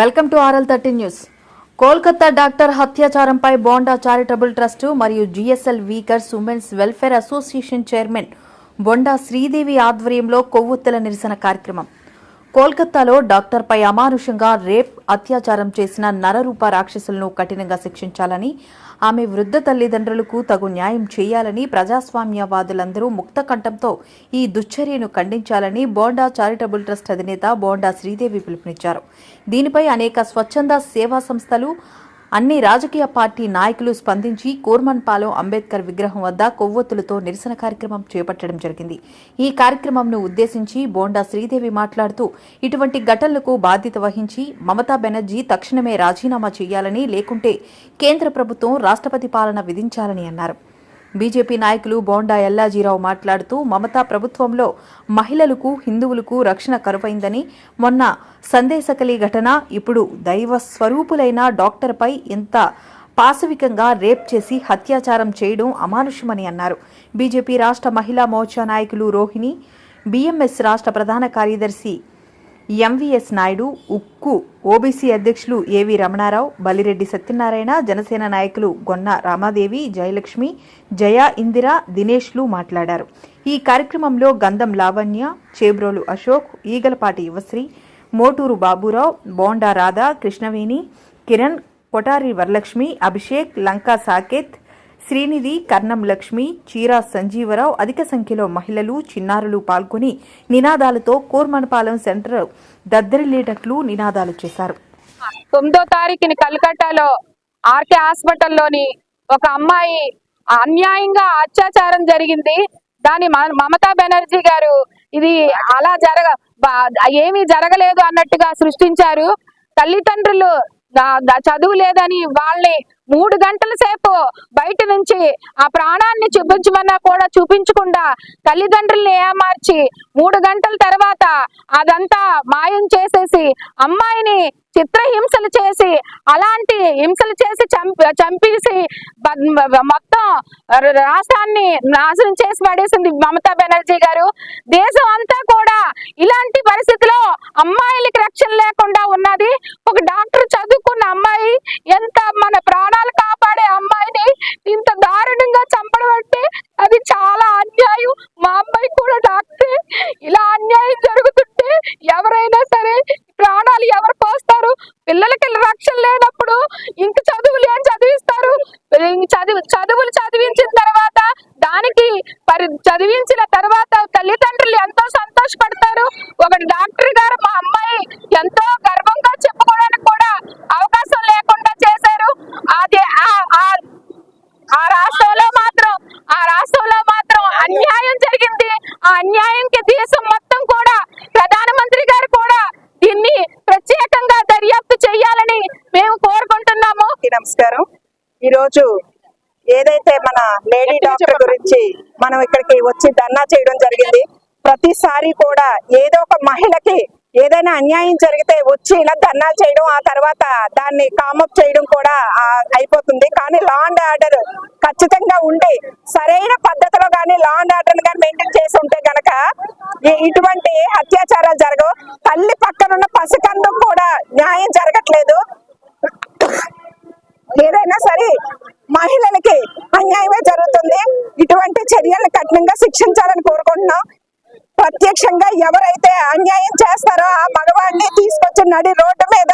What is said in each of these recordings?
Welcome to RL thirty news. Kolkata doctor హత్యాచారంపై Bonda charitable trust మరియు GSL weakers women's welfare association chairman Bonda Sridevi ఆధ్వర్యంలో కొవ్వొత్తుల నిరసన కార్యక్రమం. కోల్కతాలో డాక్టర్పై అమానుషంగా రేప్ అత్యాచారం చేసిన నరరూప రాక్షసులను కఠినంగా శిక్షించాలని ఆమె వృద్ధ తల్లిదండ్రులకు తగు న్యాయం చేయాలని ప్రజాస్వామ్యవాదులందరూ ముక్త కంఠంతో ఈ దుశ్చర్యను ఖండించాలని బోండా చారిటబుల్ ట్రస్ట్ అధినేత బోండా శ్రీదేవి పిలుపునిచ్చారు. దీనిపై అనేక స్వచ్ఛంద సేవా సంస్థలు అన్ని రాజకీయ పార్టీ నాయకులు స్పందించి కోర్మన్పాలెం అంబేద్కర్ విగ్రహం వద్ద కొవ్వొత్తులతో నిరసన కార్యక్రమం చేపట్టడం జరిగింది. ఈ కార్యక్రమంను ఉద్దేశించి బోండా శ్రీదేవి మాట్లాడుతూ ఇటువంటి ఘటనలకు బాధ్యత వహించి మమతా బెనర్జీ తక్షణమే రాజీనామా చేయాలని లేకుంటే కేంద్ర ప్రభుత్వం రాష్ట్రపతి పాలన విధించాలని అన్నారు. బీజేపీ నాయకులు బోండా ఎల్లాజీరావు మాట్లాడుతూ మమతా ప్రభుత్వంలో మహిళలకు హిందువులకు రక్షణ కరువైందని మొన్న సందేశకలి ఘటన ఇప్పుడు దైవ స్వరూపులైన డాక్టర్పై ఎంత పాశవికంగా రేప్ చేసి హత్యాచారం చేయడం అమానుషమని అన్నారు. బీజేపీ రాష్ట్ర మహిళా మోర్చా నాయకులు రోహిణి బీఎంఎస్ రాష్ట్ర ప్రధాన కార్యదర్శి ఎంవీఎస్ నాయుడు ఉక్కు ఓబీసీ అధ్యక్షులు ఏవి రమణారావు బలిరెడ్డి సత్యనారాయణ జనసేన నాయకులు గొన్న రామాదేవి జయలక్ష్మి జయ ఇందిర దినేష్లు మాట్లాడారు. ఈ కార్యక్రమంలో గంధం లావణ్య చేబ్రోలు అశోక్ ఈగలపాటి యువశ్రీ మోటూరు బాబురావు బోండా రాధా కృష్ణవేణి కిరణ్ కొటారి వరలక్ష్మి అభిషేక్ లంకా సాకేత్ శ్రీనిధి కర్ణం లక్ష్మి చీరా సంజీవరావు అధిక సంఖ్యలో మహిళలు చిన్నారులు పాల్గొని నినాదాలతో కూర్మణపాలెం సెంటర్ దద్దరిల్లేటట్లు నినాదాలు చేశారు. తొమ్మిదో తారీఖుని కలకట్టాలో ఆర్కే హాస్పిటల్లోని ఒక అమ్మాయి అన్యాయంగా అత్యాచారం జరిగింది. దాని మ- మమతా బెనర్జీ గారు ఇది అలా జరగ బా- ఏమీ జరగలేదు అన్నట్టుగా సృష్టించారు. తల్లిదండ్రులు చదువు లేదని వాళ్ళని మూడు గంటల సేపు బయట నుంచి ఆ ప్రాణాన్ని చూపించమన్నా కూడా చూపించకుండా తల్లిదండ్రుల్ని ఏమార్చి మూడు గంటల తర్వాత అదంతా మాయం చేసేసి అమ్మాయిని చిత్రహింసలు చేసి అలాంటి హింసలు చేసి చంపేసి మొత్తం రాష్ట్రాన్ని నాశనం చేసి పడేసింది మమతా బెనర్జీ గారు. దేశం అంతా కూడా ఇలాంటి పరిస్థితిలో అమ్మాయిలకి రక్షణ లేకుండా ఉన్నది. ఒక డాక్టర్ చదువుకున్న అమ్మాయి ఎంత మన ప్రాణాలు కాపాడే అమ్మాయిని ఇంత దారుణంగా చంపడం అంటే అది చాలా అన్యాయం. మా అమ్మాయి కూడా డాక్టరే. ఇలా అన్యాయం జరుగుతుంటే ఎవరైనా సరే ప్రాణాలు ఎవరు పోస్తారు? పిల్లలకి రక్షణ లేనప్పుడు ఇంక చదువులు ఏం చదివిస్తారు? చదువు చదివి చదువులు చదివించిన తర్వాత దానికి పరి చదివించిన తర్వాత తల్లిదండ్రులు ఎంతో సంతోషపడతారు. ఒక డాక్టర్ గారు మా అమ్మాయి ఎంతో గర్వంగా చెప్పుకోవడానికి కూడా అవకాశం లేకుండా చేశారు అది ఆ- ఆ- ఆ రాష్ట్రంలో మాత్రం ఆ రాష్ట్రంలో మాత్రం అన్యాయం జరిగింది ఆ అన్యాయంకి దేశం మొత్తం కూడా ప్రధానమంత్రి గారు కూడా దీన్ని ప్రత్యేకంగా దర్యాప్తు చేయాలని మేము కోరుకుంటున్నాము. నమస్కారం. ఈ రోజు ఏదైతే మన లేడీ డాక్టర్ గురించి మనం ఇక్కడికి వచ్చి ధర్నా చేయడం జరిగింది ప్రతిసారి కూడా ఏదో ఒక మహిళకి ఏదైనా అన్యాయం జరిగితే వచ్చి ఇలా ధర్నాలు చేయడం ఆ తర్వాత దాన్ని కామప్ చేయడం కూడా అయిపోతుంది. కానీ లా అండ్ ఆర్డర్ ఖచ్చితంగా ఉండి సరైన పద్ధతిలో కానీ లా అండ్ ఆర్డర్ కానీ మెయింటైన్ చేసి ఉంటే గనక ఇటువంటి అత్యాచారాలు జరగవు. తల్లి పక్కనున్న పసికందుకు కూడా న్యాయం జరగట్లేదు. ఏదైనా సరే మహిళలకి అన్యాయమే జరుగుతుంది. ఇటువంటి చర్యలను కఠినంగా శిక్షించాలని కోరుకుంటున్నాం. ప్రత్యక్షంగా ఎవరైతే అన్యాయం చేస్తారో ఆ మగవాడిని తీసుకొచ్చి నడి రోడ్డు మీద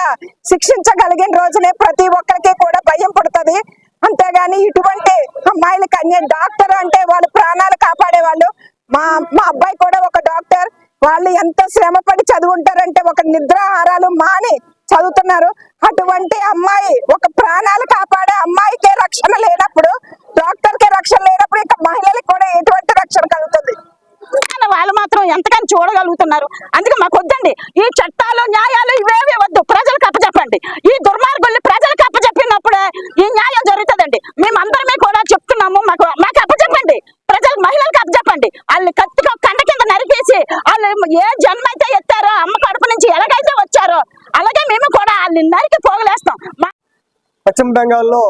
శిక్షించగలిగిన రోజునే ప్రతి ఒక్కరికి కూడా భయం పుడుతుంది. అంతేగాని ఇటువంటి అమ్మాయిలకి అన్యాయం డాక్టర్ అంటే వాళ్ళు ప్రాణాలు కాపాడే వాళ్ళు మా మా అబ్బాయి కూడా ఒక డాక్టర్. వాళ్ళు ఎంత శ్రమపడి చదువుంటారంటే ఒక నిద్రాహారాలు మాని చదువుతున్నారు. అటువంటి అమ్మాయి ఒక ప్రాణాలు కాపాడే అమ్మాయికే రక్షణ లేనప్పుడు డాక్టర్ కే రక్షణ లేనప్పుడు ఇంకా మహిళలకు కూడా ఎటువంటి రక్షణ కలుగుతుంది కానీ వాళ్ళు మాత్రం ఎంతకని చేస్తున్నారు అందుకే మాకు వద్దండి. ఈ చట్టాలు న్యాయాలు ఇవేవి వద్దు. ప్రజలకు అప్పచెప్పండి. ఈ దుర్మార్గుల్ని ప్రజలకు అప్పచెప్పినప్పుడే ఈ న్యాయం జరుగుతుందండి. మేమందరమే కూడా చెప్తున్నాము. మాకు మాకు అప్పచెప్పండి. ప్రజలకు మహిళలకు అప్పచెప్పండి. వాళ్ళు కత్తిగా కండ కింద నరికేసి వాళ్ళు ఏ జన్మ అయితే ఎత్తారో అమ్మ కడుపు నుంచి ఎలాగైతే వచ్చారో అలాగే మేము కూడా వాళ్ళని నరికి పోగలేస్తాం. మా పశ్చిమ బెంగాల్లో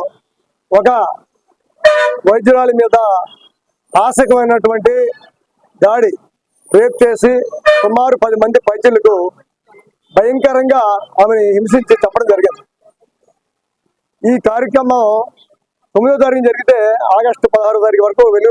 ఒక వైద్యురాలి మీద ఆశకమైనటువంటి దాడి రేప్ చేసి సుమారు పది మంది పైద్యులకు భయంకరంగా ఆమెను హింసించి చెప్పడం జరిగింది. ఈ కార్యక్రమం తొమ్మిదో తారీఖు జరిగితే ఆగస్టు పదహారో తారీఖు వరకు వెళ్ళి